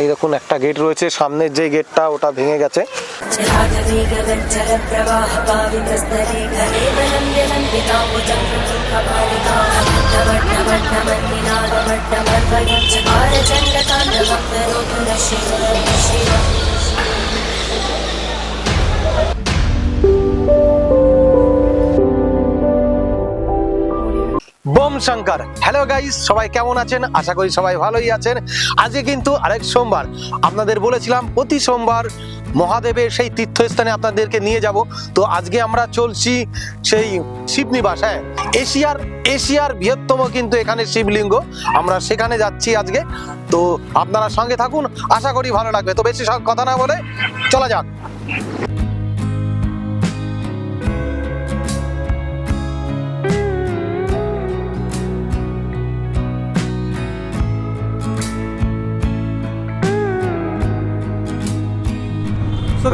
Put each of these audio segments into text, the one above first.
এই দেখুন একটা গেট রয়েছে। সামনের যে গেটটা ওটা ভেঙে গেছে। शिव বোম শঙ্কর। হ্যালো গাইস সবাই কেমন আছেন? আশা করি সবাই ভালোই আছেন। আজকে কিন্তু আরেক সোমবার। আপনাদের বলেছিলাম, প্রতি সোমবার মহাদেবের সেই তীর্থস্থানে আপনাদেরকে নিয়ে যাব। তো আজকে আমরা চলছি সেই শিবনিবাস হ্যাঁ? এশিয়ার এশিয়ার বৃহত্তম কিন্তু এখানে শিবলিঙ্গ। আমরা সেখানে যাচ্ছি আজকে। তো আপনারা সঙ্গে থাকুন, আশা করি ভালো লাগবে। তো বেশি কথা না বলে চলা যাক।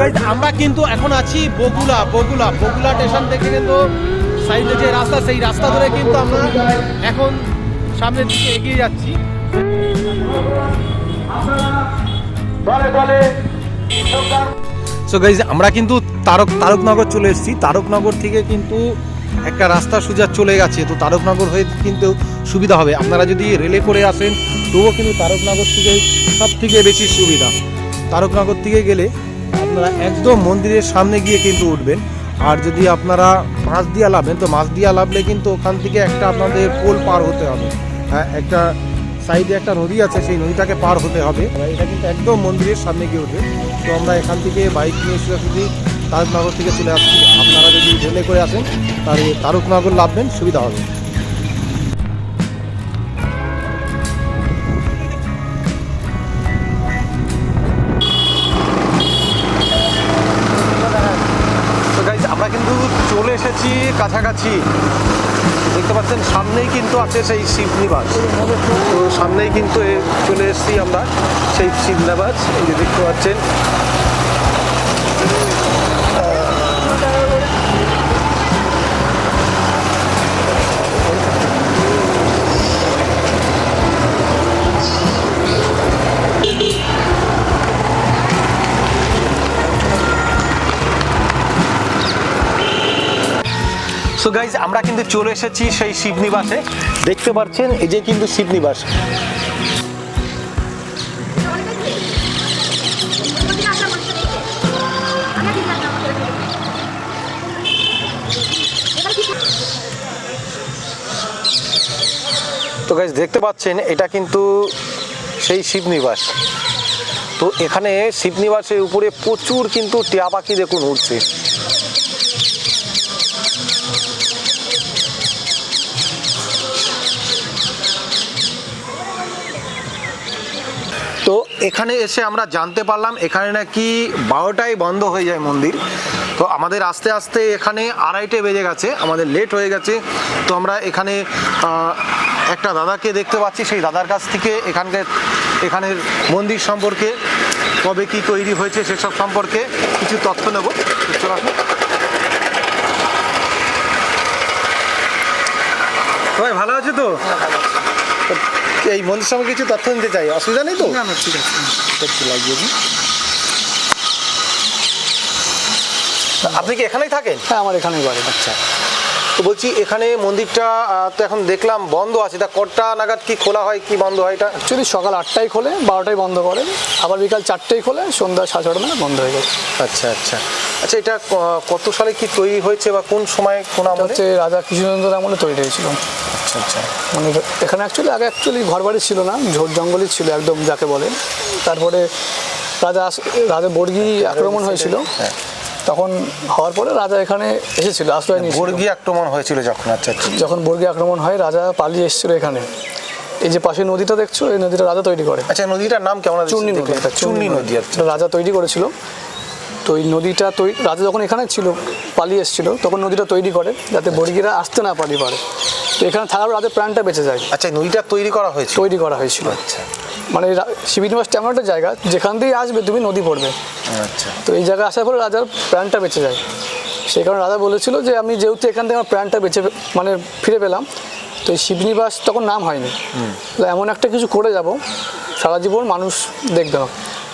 গাইজ আমরা কিন্তু এখন আছি বগুলা বগুলা বগুলা স্টেশন থেকে কিন্তু সাইডে যে রাস্তা সেই রাস্তা ধরে কিন্তু আমরা এখন সামনের দিকে এগিয়ে যাচ্ছি। সো গাইজ আমরা কিন্তু তারক তারকনগর চলে এসেছি। তারকনগর থেকে কিন্তু একটা রাস্তা সোজা চলে গেছে। তো তারকনগর হয়ে কিন্তু সুবিধা হবে। আপনারা যদি রেলে করে আসেন তবুও কিন্তু তারকনগর থেকে সব থেকে বেশি সুবিধা। তারকনগর থেকে গেলে আপনারা একদম মন্দিরের সামনে গিয়ে কিন্তু উঠবেন। আর যদি আপনারা মাছ দিয়া লাভেন, তো মাছ দিয়া লাভলে কিন্তু ওখান থেকে একটা আপনাদের পোল পার হতে হবে। হ্যাঁ একটা সাইডে একটা নদী আছে, সেই নদীটাকে পার হতে হবে। এটা কিন্তু একদম মন্দিরের সামনে গিয়ে উঠবে তো আমরা এখান থেকে বাইক নিয়ে সোজাসুজি তারকনগর থেকে চলে আসছি। আপনারা যদি রেলে করে আসেন, তাহলে তারকনগর লাভবেন, সুবিধা হবে। এসেছি কাছাকাছি। দেখতে পাচ্ছেন, সামনেই কিন্তু আছে সেই শিবনিবাস। তো সামনেই কিন্তু চলে এসেছি আমরা, সেই শিবনিবাস। এই যে দেখতে পাচ্ছেন সো গাইজ আমরা কিন্তু চলে এসেছি সেই শিবনিবাসে। দেখতে পাচ্ছেন, এই যে কিন্তু শিবনিবাস। তো গাইজ দেখতে পাচ্ছেন, এটা কিন্তু সেই শিবনিবাস। তো এখানে শিবনিবাসের উপরে প্রচুর কিন্তু টিয়া পাখি দেখুন উঠছে এখানে এসে আমরা জানতে পারলাম এখানে নাকি বারোটায় বন্ধ হয়ে যায় মন্দির। তো আমাদের আস্তে আস্তে এখানে আড়াইটে বেজে গেছে, আমাদের লেট হয়ে গেছে। তো আমরা এখানে একটা দাদাকে দেখতে পাচ্ছি, সেই দাদার কাছ থেকে এখানকার এখানের মন্দির সম্পর্কে, কবে কি তৈরি হয়েছে সেসব সম্পর্কে কিছু তথ্য নেব। সবাই ভালো আছে তো? এই মন্দির সম্পর্কে কিছু তথ্য নিতে চাই। অসুবিধা নেই তো? না না ঠিক আছে। একটু লাগিয়ে দিই। আপনি কি এখানেই থাকেন? হ্যাঁ আমার এখানেই বাড়ি। আচ্ছা। তো বলছি এখানে মন্দিরটা তো এখন দেখলাম বন্ধ আছে। তা কটা নাগাদ কি খোলা হয় কি বন্ধ হয় এটা? অ্যাকচুয়ালি সকাল আটটায় খোলে বারোটায় বন্ধ করে। আবার বিকাল চারটেই খোলে সন্ধ্যা সাড়ে ছটা মানে বন্ধ হয়ে যায়। আচ্ছা আচ্ছা। আচ্ছা এটা কত সালে কি তৈরি হয়েছে বা কোন সময় কোন আমলে? হচ্ছে রাজা কৃষ্ণচন্দ্র আমলে তৈরি হয়েছিল। আচ্ছা। আচ্ছা মানে এখানে অ্যাকচুয়ালি আগে অ্যাকচুয়ালি ঘর বাড়ি ছিল না ঝোড় জঙ্গলই ছিল একদম যাকে বলে। তারপরে রাজা রাজা বর্গী আক্রমণ হয়েছিল। হ্যাঁ। তখন হওয়ার পরে রাজা এখানে এসেছিল আশ্রয় নিয়েছিল। বর্গী আক্রমণ হয়েছিল যখন আচ্ছা আচ্ছা। যখন বর্গী আক্রমণ হয় রাজা পালিয়ে এসেছিল এখানে। এই যে পাশে নদীটা দেখছ এই নদীটা রাজা তৈরি করে। আচ্ছা নদীটার নাম কেমন? চূর্ণি নদী চূর্ণি নদী আচ্ছা। রাজা তৈরি করেছিল। তো এই নদীটা তৈরি রাজা যখন এখানে ছিল পালিয়ে এসেছিল তখন নদীটা তৈরি করে যাতে বর্গীরা আসতে না পারি পারে। তো এখানে থাকার রাজার প্রাণটা বেঁচে যায়। আচ্ছা নদীটা তৈরি করা হয়েছে তৈরি করা হয়েছিল। আচ্ছা। মানে শিবিনিবাসটা এমন একটা জায়গা যেখান দিয়ে আসবে তুমি নদী পড়বে। আচ্ছা। তো এই জায়গায় আসার পরে রাজার প্রাণটা বেঁচে যায়। সেই কারণে রাজা বলেছিল যে আমি যেহেতু এখান থেকে আমার প্রাণটা বেঁচে মানে ফিরে পেলাম তো এই শিবনিবাস তখন নাম হয়নি। এমন একটা কিছু করে যাব সারা জীবন মানুষ দেখবে না।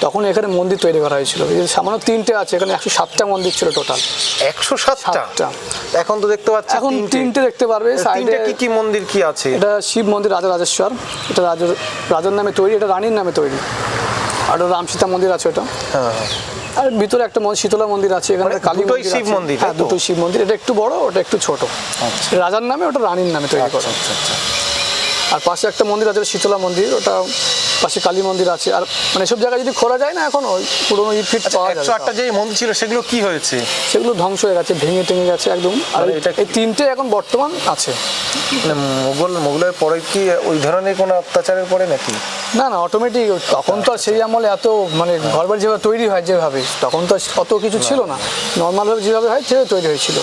তখন এখানে মন্দির তৈরি করা হয়েছিল। এই যে সামান্য তিনটে আছে এখানে একশো সাতটা মন্দির ছিল টোটাল একশো সাতটা? সাতটা। এখন তো দেখতে পাচ্ছি এখন তিনটে। দেখতে পারবে তিনটে সাইডে কি কি মন্দির কি আছে? এটা শিব মন্দির রাজা রাজেশ্বর। এটা রাজ রাজার নামে তৈরি এটা রানীর নামে তৈরি। আর রাম সীতা মন্দির আছে ওটা। হ্যাঁ, আর ভিতরে একটা মন্দির শীতলা মন্দির আছে এখানে মানে কালী দুটোই মন্দির শিব আছে। মন্দির, হ্যাঁ তো? দুটোই শিব মন্দির। এটা একটু বড় ওটা একটু ছোট। রাজার নামে ওটা রানীর নামে তৈরি করা। আচ্ছা আচ্ছা। আর পাশে একটা মন্দির আছে শীতলা মন্দির ওটা পাশে কালী মন্দির আছে। আর মানে সব জায়গায় যদি খোলা যায় না এখন ওই পুরোনো ইট ফিট পাওয়া একশো যায় আটটা যে মন্দির ছিল সেগুলো কি হয়েছে? সেগুলো ধ্বংস হয়ে গেছে ভেঙে টেঙে গেছে একদম। আর মানে এই- এটা- এই তিনটে এখন বর্তমান আছে। মানে মোগল মোগলের পরে কি ওই ধরনের কোনো অত্যাচারের পরে নাকি? না না অটোমেটিক তখন তো সেই আমলে এত মানে ঘরবাড়ি যেভাবে তৈরি হয় যেভাবে তখন তো অত কিছু ছিল না। নর্মালভাবে যেভাবে হয় সেভাবে তৈরি হয়েছিল।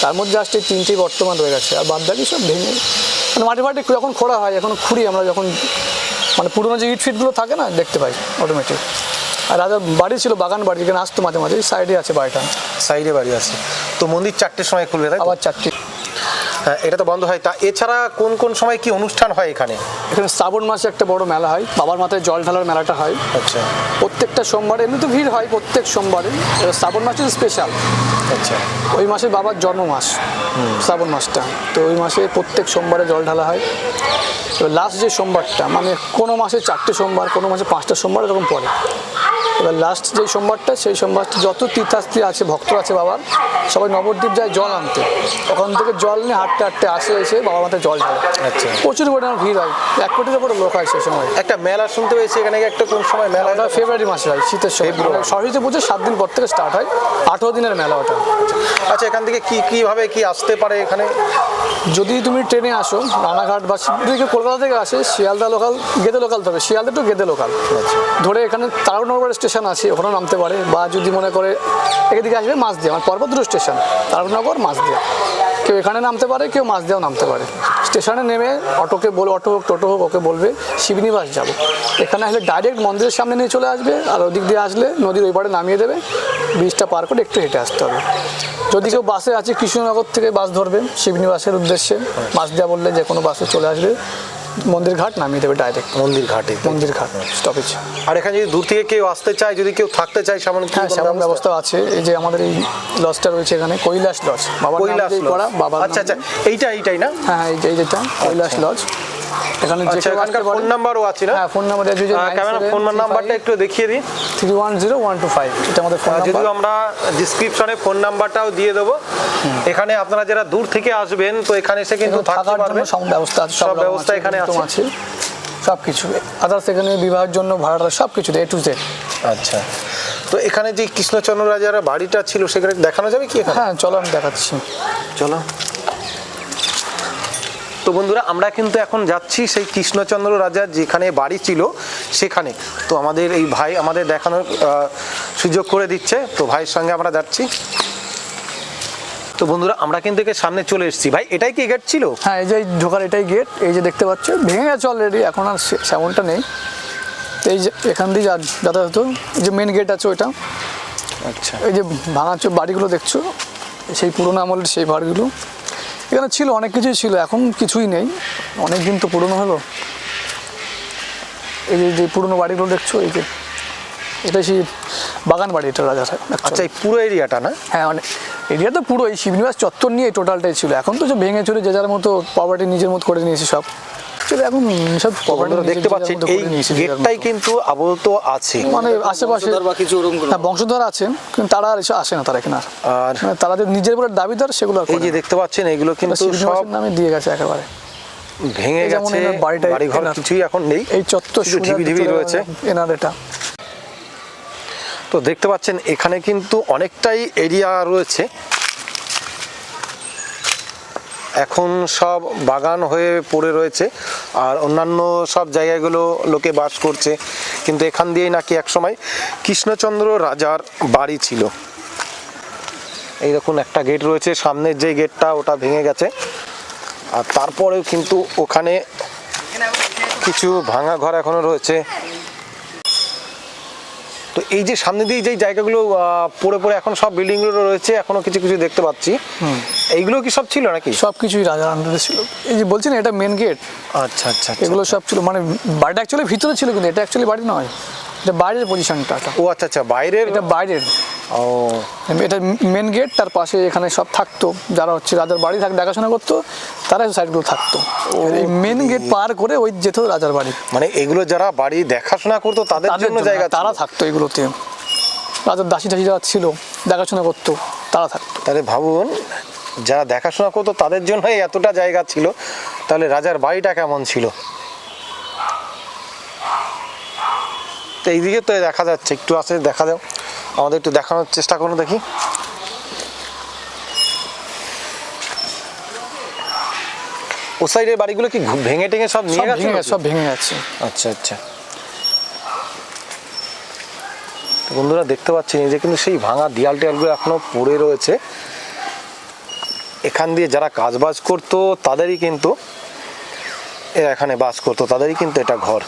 তার মধ্যে জাস্ট এই তিনটেই বর্তমান রয়ে গেছে। আর বাদ বাকি সব ভেঙে মানে মাটি ফাটি যখন খোঁড়া হয় এখন খুঁড়ি আমরা যখন মানে পুরোনো যে ইট ফিটগুলো থাকে না দেখতে পাই অটোমেটিক আর রাজার বাড়ি ছিল বাগান বাড়ি এখানে আসতো মাঝে মাঝে সাইডে আছে বাড়িটা। সাইডে বাড়ি আছে। তো মন্দির চারটের সময় খুলবে তাই আবার চারটি। এটা তো বন্ধ হয়। তা এছাড়া কোন কোন সময় কি অনুষ্ঠান হয় এখানে? এখানে শ্রাবণ মাসে একটা বড় মেলা হয়। বাবার মাথায় জল ঢালার মেলাটা হয়। আচ্ছা। প্রত্যেকটা সোমবারে এমনি তো ভিড় হয় প্রত্যেক সোমবারে। শ্রাবণ মাসে স্পেশাল আচ্ছা। ওই মাসে বাবার জন্ম মাস শ্রাবণ মাসটা। তো ওই মাসে প্রত্যেক সোমবারে জল ঢালা হয়। এবার লাস্ট যে সোমবারটা মানে কোনো মাসে চারটে সোমবার কোনো মাসে পাঁচটা সোমবার এরকম পড়ে। এবার লাস্ট যে সোমবারটা সেই সোমবারটা যত তীর্থাস্ত্রী আছে ভক্ত আছে বাবার সবাই নবদ্বীপ যায় জল আনতে। ওখান থেকে জল নিয়ে হাঁটতে হাঁটতে আসে এসে বাবার মাথায় জল ঢালে। আচ্ছা। প্রচুর পরিমাণে ভিড় হয়। এক কোটির উপরে লোক হয় সেই সময়। একটা মেলা শুনতে পেয়েছি এখানে একটা কোন সময় মেলা? ওটা ফেব্রুয়ারি মাসে হয় শীতের সময়। ফেব্রুয়ারি। সরস্বতী পুজো সাত দিন পর থেকে স্টার্ট হয়। আঠেরো দিনের মেলা ওটা। আচ্ছা এখান থেকে কি কীভাবে কি আসতে পারে এখানে? যদি তুমি ট্রেনে আসো রানাঘাট বা যদি কলকাতা থেকে আসে শিয়ালদা লোকাল গেদে লোকাল ধরে শিয়ালদা টু গেদে লোকাল ধরে এখানে তারকনগর স্টেশন আছে, ওখানেও নামতে পারে। বা যদি মনে করে এদিকে আসবে, মাছ দিয়ে। আমার পর্বত স্টেশন, তারকনগর, মাছ দিয়ে। কেউ এখানে নামতে পারে, কেউ মাছ দিয়েও নামতে পারে। স্টেশনে নেমে অটোকে বল, অটো হোক, টোটো হোক, ওকে বলবে, শিবনিবাস যাব। এখানে আসলে ডাইরেক্ট মন্দিরের সামনে নিয়ে চলে আসবে, আর ওদিক দিয়ে আসলে নদীর ওই পাড়ে নামিয়ে দেবে। ব্রিজটা পার করে একটু হেঁটে আসতে হবে। যদি কেউ বাসে আছে, কৃষ্ণনগর থেকে বাস ধরবে, শিবনিবাসের উদ্দেশ্যে। মাছ দেওয়া বললে যে কোনো বাসে চলে আসবে। মন্দির ঘাট নামিয়ে দেবে ডাইরেক্ট মন্দির ঘাটে মন্দির ঘাট স্টপেজ আর এখানে যদি দূর থেকে কেউ আসতে চায় যদি কেউ থাকতে চায় সেমন হ্যাঁ সেমন ব্যবস্থা? আছে। এই যে আমাদের এই লজটা রয়েছে এখানে কৈলাস লজ বাবা কৈলাস লজ। করা বাবা আচ্ছা আচ্ছা। এইটা এইটাই না? হ্যাঁ এই যেটা কৈলাস লজ এখানে যে আচ্ছা কেউ এখানকার আসতে ফোন নাম্বারও আছে না? হ্যাঁ ফোন নাম্বার আছে ক্যামেরা ফোন নাম্বারটা একটু দেখিয়ে দিন three one zero one two five এটা আমাদের ফোন নাম্বার যদিও আমরা ডিসক্রিপশনে ফোন নাম্বারটাও দিয়ে দেবো। এখানে আপনারা যারা দূর থেকে আসবেন তো এখানে এসে কিন্তু থাকতে পারবেন সব ব্যবস্থা আছে সব ব্যবস্থা এখানে আছে। সব কিছু আদার্স এখানে বিবাহের জন্য ভাড়াটা সব কিছু এ টু জেড আচ্ছা। তো এখানে যে কৃষ্ণচন্দ্র রাজার বাড়িটা ছিল সেখানে দেখানো যাবে কি হ্যাঁ চলো আমি দেখাচ্ছি। চলো। তো বন্ধুরা আমরা কিন্তু এখন যাচ্ছি সেই কৃষ্ণচন্দ্র রাজার যেখানে বাড়ি ছিল সেখানে। তো আমাদের এই ভাই আমাদের দেখানোর সুযোগ করে দিচ্ছে। তো ভাইয়ের সঙ্গে আমরা যাচ্ছি। তো বন্ধুরা আমরা কিন্তু একে সামনে চলে এসেছি। ভাই এটাই কি গেট ছিল? হ্যাঁ এই যে ঢোকার এটাই গেট এই যে দেখতে পাচ্ছ ভেঙে গেছে অলরেডি এখন আর সেমনটা নেই। এই যে এখান দিয়ে যাতায়াত। এই যে মেন গেট আছে ওইটা। আচ্ছা। এই যে ভাঙা চো- বাড়িগুলো দেখছ সেই পুরোনো আমলের সেই বাড়িগুলো। এখানে ছিল অনেক কিছুই ছিল এখন কিছুই নেই। অনেক দিন তো পুরনো হলো। এই যে পুরনো বাড়িগুলো দেখছ এই যে এটা সেই বাগান বাড়ি এটা রাজা আচ্ছা এই পুরো এরিয়াটা না? হ্যাঁ অনেক এরিয়া তো পুরো এই শিবনিবাস চত্বর নিয়ে টোটালটাই ছিল। এখন তো যে ভেঙে চুরে যে যার মতো প্রপার্টি নিজের মতো করে নিয়েছে সব। চলে এখন সব বন্ধুরা দেখতে পাচ্ছেন এই গেটটাই কিন্তু আছে। মানে আশেপাশে হ্যাঁ বংশধর আছে কিন্তু তারা আর এসে আসে না তারা এখানে আর আর মানে তারা যে নিজের উপরে দাবিদার সেগুলো এই যে দেখতে পাচ্ছেন এগুলো কিন্তু সব নামে দিয়ে গেছে একেবারে। ভেঙে গেছে বাড়িঘর কিছুই এখন নেই। এই চত্বর শুধু ঢিবি ঢিবি রয়েছে। এনার এটা। তো দেখতে পাচ্ছেন এখানে কিন্তু অনেকটাই এরিয়া রয়েছে। এখন সব বাগান হয়ে পড়ে রয়েছে আর অন্যান্য সব জায়গাগুলো লোকে বাস করছে। কিন্তু এখান দিয়েই নাকি একসময় কৃষ্ণচন্দ্র রাজার বাড়ি ছিল। এই দেখুন, একটা গেট রয়েছে, সামনের যে গেটটা ওটা ভেঙে গেছে। আর তারপরেও কিন্তু ওখানে কিছু ভাঙা ঘর এখনও রয়েছে। তো এই যে সামনে দিয়ে যে জায়গাগুলো পড়ে পড়ে এখন সব বিল্ডিংগুলো রয়েছে এখনও কিছু কিছু দেখতে পাচ্ছি। এইগুলো কি সব ছিল নাকি? সব কিছুই রাজার আন্ডারে ছিল। এই যে বলছেন না এটা মেন গেট আচ্ছা আচ্ছা আচ্ছা। এগুলো সব ছিল। মানে বাড়িটা অ্যাকচুয়ালি ভিতরে ছিল কিন্তু এটা অ্যাকচুয়ালি বাড়ি নয়। এটা বাইরের পজিশনটা ও আচ্ছা আচ্ছা বাইরের? এটা বাইরের। ও। এটা মেন গেট তার পাশে এখানে সব থাকতো। যারা হচ্ছে রাজার বাড়ি থাক দেখাশোনা করতো তারা সাইডগুলো থাকতো। এই মেন গেট পার করে ওই যেত রাজার বাড়ি। মানে এগুলো যারা বাড়ি দেখাশোনা করতো তাদের জন্য জায়গা তারা থাকতো এগুলোতে। রাজার দাসী দাসী যারা ছিল দেখাশোনা করতো তারা থাকতো। তাহলে ভাবুন যারা দেখাশোনা করতো তাদের জন্য এতটা জায়গা ছিল। তাহলে রাজার বাড়িটা কেমন ছিল? তো এইদিকে তো দেখা যাচ্ছে একটু আসে দেখা দাও আমাদের একটু দেখানোর চেষ্টা করো দেখি। ও সাইডের বাড়িগুলো কি ভেঙে টেঙে সব নিয়ে গেছে সব ভেঙে গেছে। আচ্ছা আচ্ছা। তো বন্ধুরা দেখতে পাচ্ছেন এই যে কিন্তু সেই ভাঙা দেয়াল টেয়ালগুলো এখনও পড়ে রয়েছে। এখান দিয়ে যারা কাজ বাজ করতো তাদেরই কিন্তু এরা এখানে বাস করতো তাদেরই কিন্তু এটা ঘর।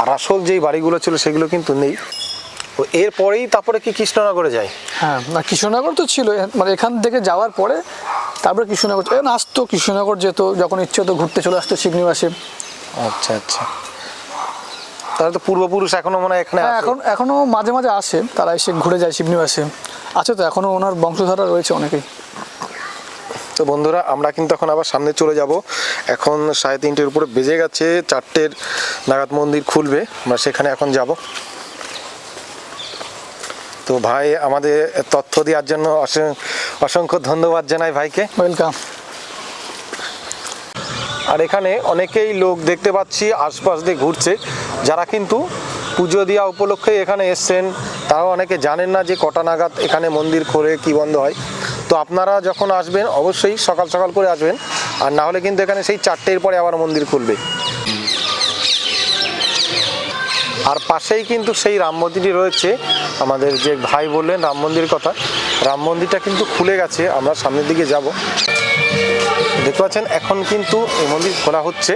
আর আসল যেই বাড়িগুলো ছিল সেগুলো কিন্তু নেই। তো এরপরেই তারপরে কি কৃষ্ণনগরে যায়? হ্যাঁ না কৃষ্ণনগর তো ছিল। মানে এখান থেকে যাওয়ার পরে তারপরে কৃষ্ণনগর এখন আসতো কৃষ্ণনগর যেত যখন ইচ্ছে হতো ঘুরতে চলে আসতো শিবনিবাসে। আচ্ছা আচ্ছা। তাহলে তো পূর্বপুরুষ এখনও মনে হয় এখানে হ্যাঁ এখন এখনও মাঝে মাঝে আসে তারা এসে ঘুরে যায় শিবনিবাসে। আছে তো এখনও ওনার বংশধারা রয়েছে অনেকেই। তো বন্ধুরা আমরা কিন্তু এখন আবার সামনে চলে যাব। এখন সাড়ে তিনটের উপরে বেজে গেছে চারটের নাগাদ মন্দির খুলবে আমরা সেখানে এখন যাব। তো ভাই আমাদের তথ্য দেওয়ার জন্য অসংখ্য ধন্যবাদ জানাই ভাইকে। ওয়েলকাম আর এখানে অনেকেই লোক দেখতে পাচ্ছি আশপাশ দিয়ে ঘুরছে যারা কিন্তু পুজো দেওয়া উপলক্ষে এখানে এসছেন। তারাও অনেকে জানেন না যে কটা নাগাদ এখানে মন্দির খোলে কি বন্ধ হয়। তো আপনারা যখন আসবেন, অবশ্যই সকাল সকাল করে আসবেন। আর না হলে কিন্তু এখানে সেই চারটের পরে আবার মন্দির খুলবে। আর পাশেই কিন্তু সেই রাম মন্দিরই রয়েছে। আমাদের যে ভাই বললেন রাম মন্দির কথা, রাম মন্দিরটা কিন্তু খুলে গেছে। আমরা সামনের দিকে যাব। দেখতে পাচ্ছেন, এখন কিন্তু এই মন্দির খোলা হচ্ছে।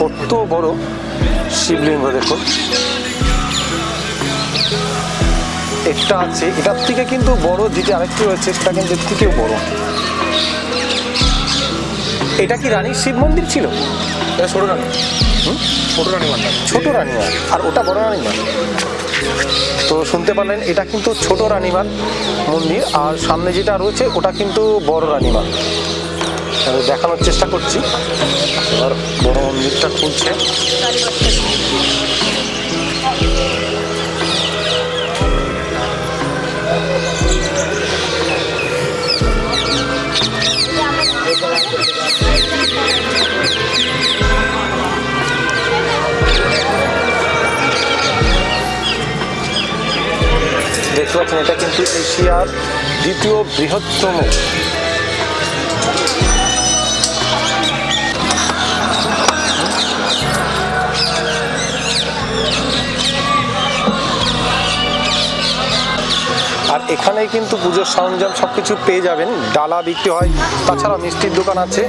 কত বড় শিবলিঙ্গ দেখুন। একটা আছে এটার থেকে কিন্তু বড় যেটা আরেকটি রয়েছে সেটা কিন্তু এর থেকেও বড়। এটা কি রানীর শিব মন্দির ছিল? এটা ছোট রানী। ছোট রানী মান্ডা ছোট রানীমার আর ওটা বড় রানীমার তো শুনতে পারলেন এটা কিন্তু ছোট রানীমার মন্দির আর সামনে যেটা রয়েছে ওটা কিন্তু বড় রানীমার আমি দেখানোর চেষ্টা করছি। এবার বড় মন্দিরটা খুলছে। দেখতে পাচ্ছেন এটা কিন্তু এশিয়ার দ্বিতীয় বৃহত্তম আর এখানেই কিন্তু পুজোর সরঞ্জাম সব কিছু পেয়ে যাবেন। ডালা বিক্রি হয় তাছাড়া মিষ্টির দোকান আছে।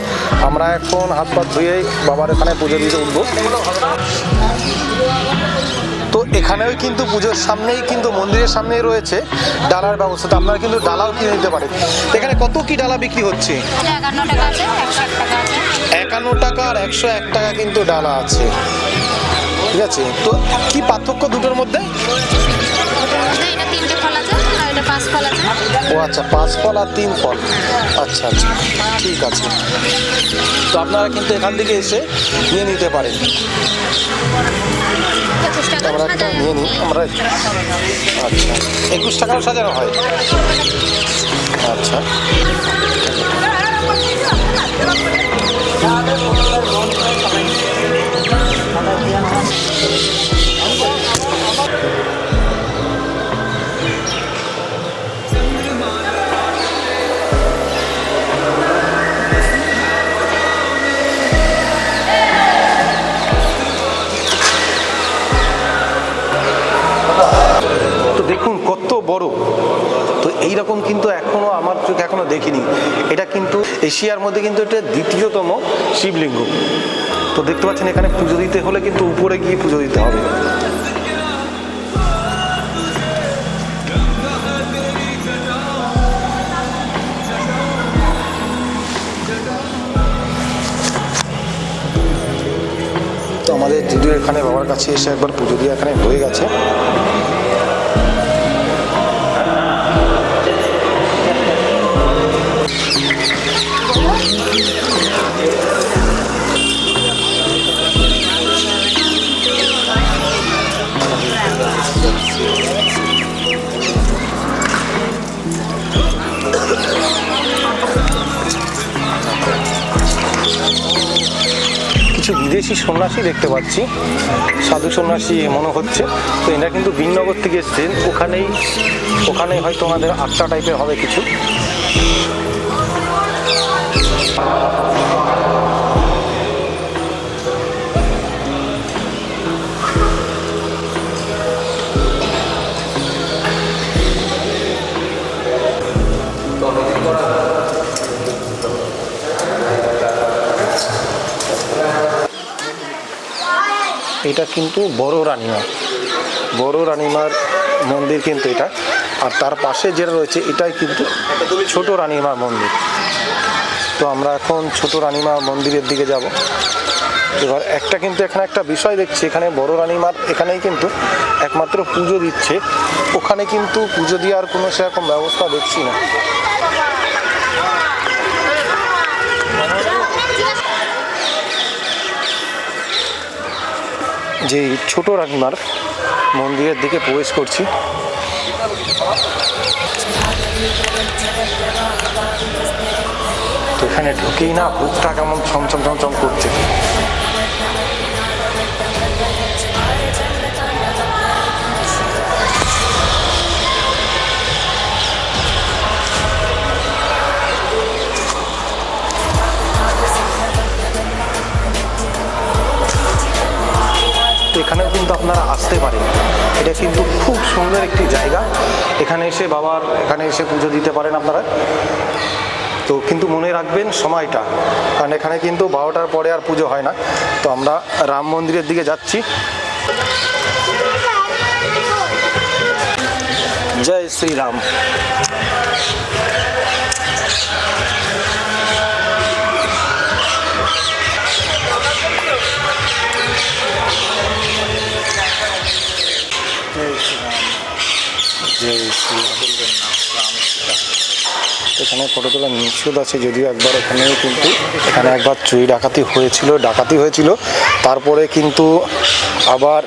আমরা এখন হাত পা ধুয়ে বাবার এখানে পুজো দিতে উঠবো। তো এখানেও কিন্তু পুজোর সামনেই কিন্তু মন্দিরের সামনেই রয়েছে ডালার ব্যবস্থা তো আপনারা কিন্তু ডালাও কিনে নিতে পারেন। এখানে কত কি ডালা বিক্রি হচ্ছে? একান্ন টাকা একান্ন আর একশো এক টাকা কিন্তু ডালা আছে। ঠিক আছে? তো কি পার্থক্য দুটোর মধ্যে? ও আচ্ছা পাঁচ ফল আর তিন ফল আচ্ছা আচ্ছা ঠিক আছে। তো আপনারা কিন্তু এখান থেকে এসে নিয়ে নিতে পারেন। আমরা একটা নিয়ে নিই আমরা আচ্ছা একুশ টাকাও সাজানো হয়। আচ্ছা। দেখিনি। এটা কিন্তু এশিয়ার মধ্যে কিন্তু এটা দ্বিতীয়তম শিবলিঙ্গ। তো দেখতে পাচ্ছেন, এখানে পুজো দিতে হলে কিন্তু উপরে গিয়ে পুজো দিতে হবে। তো আমাদের দিদির এখানে বাবার কাছে এসে একবার পুজো দিয়ে এখানে হয়ে গেছে। সন্ন্যাসী দেখতে পাচ্ছি। সাধু সন্ন্যাসী মনে হচ্ছে। তো এরা কিন্তু বিনগর থেকে এসছেন ওখানেই ওখানেই হয়তো ওনাদের আটটা টাইপের হবে কিছু। এটা কিন্তু বড় রানীমা। বড় রানীমার মন্দির কিন্তু এটা। আর তার পাশে যেটা রয়েছে, এটাই কিন্তু ছোট রানীমার মন্দির। তো আমরা এখন ছোট রানীমা মন্দিরের দিকে যাব। এবার একটা কিন্তু এখানে একটা বিষয় দেখছি, এখানে বড় রানীমার এখানেই কিন্তু একমাত্র পুজো দিচ্ছে। ওখানে কিন্তু পুজো দেওয়ার কোনো সেরকম ব্যবস্থা দেখছি না। যে ছোট রাগনার মন্দিরের দিকে প্রবেশ করছি। তো এখানে ঢুকেই না বুকটা কেমন ছমছম ছমছম করছে। আপনারা আসতে পারেন। এটা কিন্তু খুব সুন্দর একটি জায়গা। এখানে এসে বাবার, এখানে এসে পুজো দিতে পারেন আপনারা। তো কিন্তু মনে রাখবেন সময়টা। কারণ এখানে কিন্তু বারোটার পরে আর পুজো হয় না। তো আমরা রাম মন্দিরের দিকে যাচ্ছি। জয় শ্রীরাম। এখানে ফটো তোলা নিষেধ আছে যদিও একবার এখানেও কিন্তু এখানে একবার চুরি ডাকাতি হয়েছিল ডাকাতি হয়েছিল। তারপরে কিন্তু আবার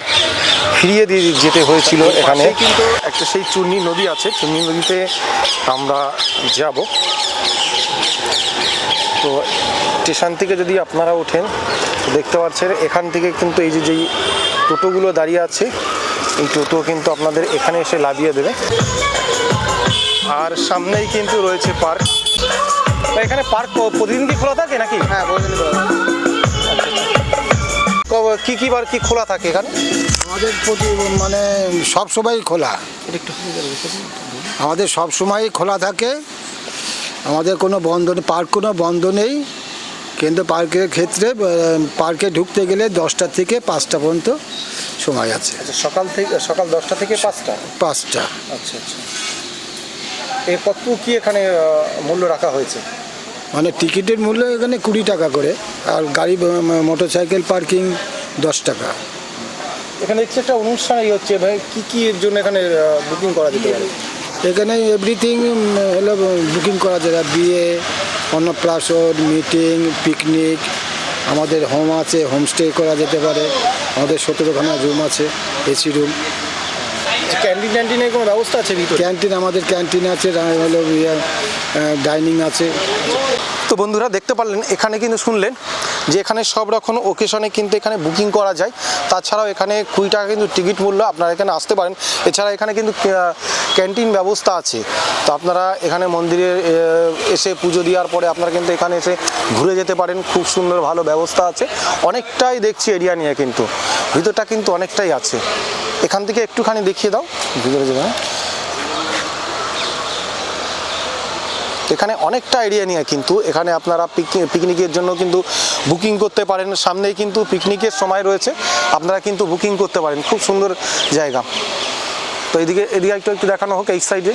ফিরিয়ে দিয়ে যেতে হয়েছিল এখানে। কিন্তু একটা সেই চূর্ণী নদী আছে চূর্ণী নদীতে আমরা যাব। তো স্টেশন থেকে যদি আপনারা ওঠেন দেখতে পাচ্ছেন এখান থেকে কিন্তু এই যে যেই টোটোগুলো দাঁড়িয়ে আছে এই টোটো কিন্তু আপনাদের এখানে এসে লাভিয়ে দেবে। আর সামনেই কিন্তু রয়েছে পার্ক। এখানে পার্ক প্রতিদিন কি খোলা থাকে নাকি? হ্যাঁ প্রতিদিন খোলা থাকে। কি কি বার কি খোলা থাকে এখানে? আমাদের প্রতি মানে সব সময় খোলা। আমাদের সব সময় খোলা থাকে। আমাদের কোনো বন্ধ নেই পার্ক কোনো বন্ধ নেই। কিন্তু পার্কের ক্ষেত্রে পার্কে ঢুকতে গেলে দশটা থেকে পাঁচটা পর্যন্ত সময় আছে। আচ্ছা সকাল থেকে সকাল দশটা থেকে পাঁচটা? পাঁচটা। আচ্ছা আচ্ছা। এ কত কি এখানে মূল্য রাখা হয়েছে? মানে টিকিটের মূল্য এখানে কুড়ি টাকা করে আর গাড়ি মোটর সাইকেল পার্কিং দশ টাকা। এখানে দেখছি একটা অনুষ্ঠান এই হচ্ছে ভাই কী কী এর জন্য এখানে বুকিং করা যেতে পারে? এখানে এভরিথিং হলো বুকিং করা যায় বিয়ে অন্নপ্রাশন মিটিং পিকনিক আমাদের হোম আছে হোমস্টে করা যেতে পারে আমাদের সতেরোখানা রুম আছে এসি রুম ক্যান্টিন ট্যান্টিনের কোনো ব্যবস্থা আছে ক্যান্টিন আমাদের ক্যান্টিন আছে হলো ডাইনিং আছে। তো বন্ধুরা দেখতে পারলেন, এখানে কিন্তু শুনলেন যে এখানে সব রকম ওকেশনে কিন্তু এখানে বুকিং করা যায়। তাছাড়াও এখানে কুড়ি টাকা কিন্তু টিকিট মূল্য আপনারা এখানে আসতে পারেন। এছাড়া এখানে কিন্তু ক্যান্টিন ব্যবস্থা আছে। তো আপনারা এখানে মন্দিরে এসে পুজো দেওয়ার পরে আপনারা কিন্তু এখানে এসে ঘুরে যেতে পারেন। খুব সুন্দর ভালো ব্যবস্থা আছে। অনেকটাই দেখছি এরিয়া নিয়ে কিন্তু। ভিতরটা কিন্তু অনেকটাই আছে। এখান থেকে একটুখানি দেখিয়ে দাও। ভিতরে যাবে এখানে অনেকটা এরিয়া নিয়ে কিন্তু এখানে আপনারা পিকনি- পিকনিকের জন্য কিন্তু বুকিং করতে পারেন। সামনেই কিন্তু পিকনিকের সময় রয়েছে। আপনারা কিন্তু বুকিং করতে পারেন। খুব সুন্দর জায়গা। তো এদিকে এদিকে একটু একটু দেখানো হোক এই সাইডে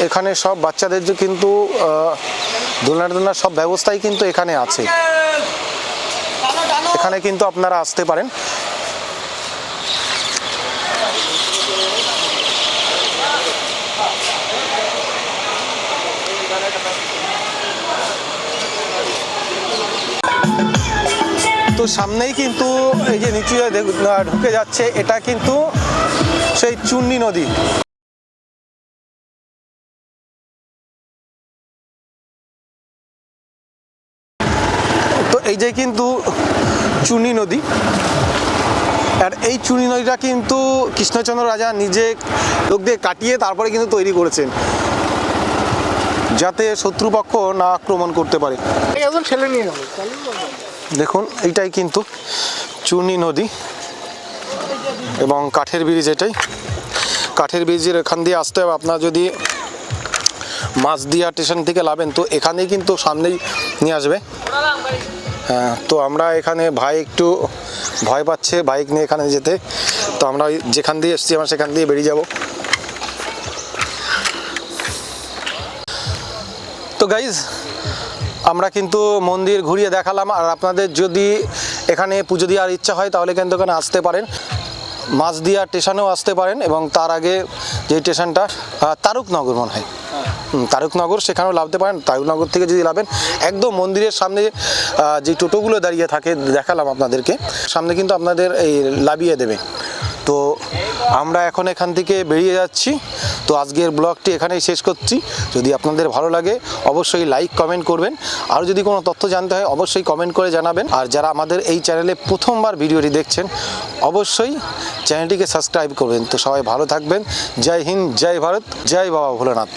এখানে সব বাচ্চাদের যে কিন্তু দোলনা দোলনার সব ব্যবস্থাই কিন্তু এখানে আছে। এখানে কিন্তু আপনারা আসতে পারেন। তো সামনেই কিন্তু এই যে নিচু ঢুকে যাচ্ছে, এটা কিন্তু সেই চুন্নি নদী। তো এই যে কিন্তু চুনি নদী। আর এই চুনি নদীটা কিন্তু কৃষ্ণচন্দ্র রাজা নিজে লোক দিয়ে কাটিয়ে তারপরে কিন্তু তৈরি করেছেন, যাতে শত্রুপক্ষ না আক্রমণ করতে পারে। দেখুন, এইটাই কিন্তু চুনি নদী এবং কাঠের ব্রিজ এটাই। কাঠের ব্রিজের এখান দিয়ে আসতে হবে। আপনার যদি মাছদিয়া স্টেশন থেকে লাভেন তো এখানেই কিন্তু সামনেই নিয়ে আসবে। হ্যাঁ তো আমরা এখানে ভাই একটু ভয় পাচ্ছে বাইক নিয়ে এখানে যেতে। তো আমরা যেখান দিয়ে এসেছি, আমরা সেখান দিয়ে বেরিয়ে যাব। তো গাইজ আমরা কিন্তু মন্দির ঘুরিয়ে দেখালাম, আর আপনাদের যদি এখানে পুজো দেওয়ার ইচ্ছা হয় তাহলে কিন্তু এখানে আসতে পারেন। মাছদিয়া স্টেশনেও আসতে পারেন এবং তার আগে যে স্টেশনটা তারকনগর মনে হয়। তারকনগর সেখানেও লাভতে পারেন। তারকনগর থেকে যদি লাভেন, একদম মন্দিরের সামনে যে টোটোগুলো দাঁড়িয়ে থাকে, দেখালাম আপনাদেরকে। সামনে কিন্তু আপনাদের এই লাভিয়ে দেবে। তো আমরা এখন এখান থেকে বেরিয়ে যাচ্ছি। তো আজকের ব্লগটি এখানেই শেষ করছি। যদি আপনাদের ভালো লাগে, অবশ্যই লাইক কমেন্ট করবেন। আর যদি কোনো তথ্য জানতে হয়, অবশ্যই কমেন্ট করে জানাবেন। আর যারা আমাদের এই চ্যানেলে প্রথমবার ভিডিওটি দেখছেন, অবশ্যই চ্যানেলটিকে সাবস্ক্রাইব করবেন। তো সবাই ভালো থাকবেন। জয় হিন্দ, জয় ভারত, জয় বাবা ভোলেনাথ।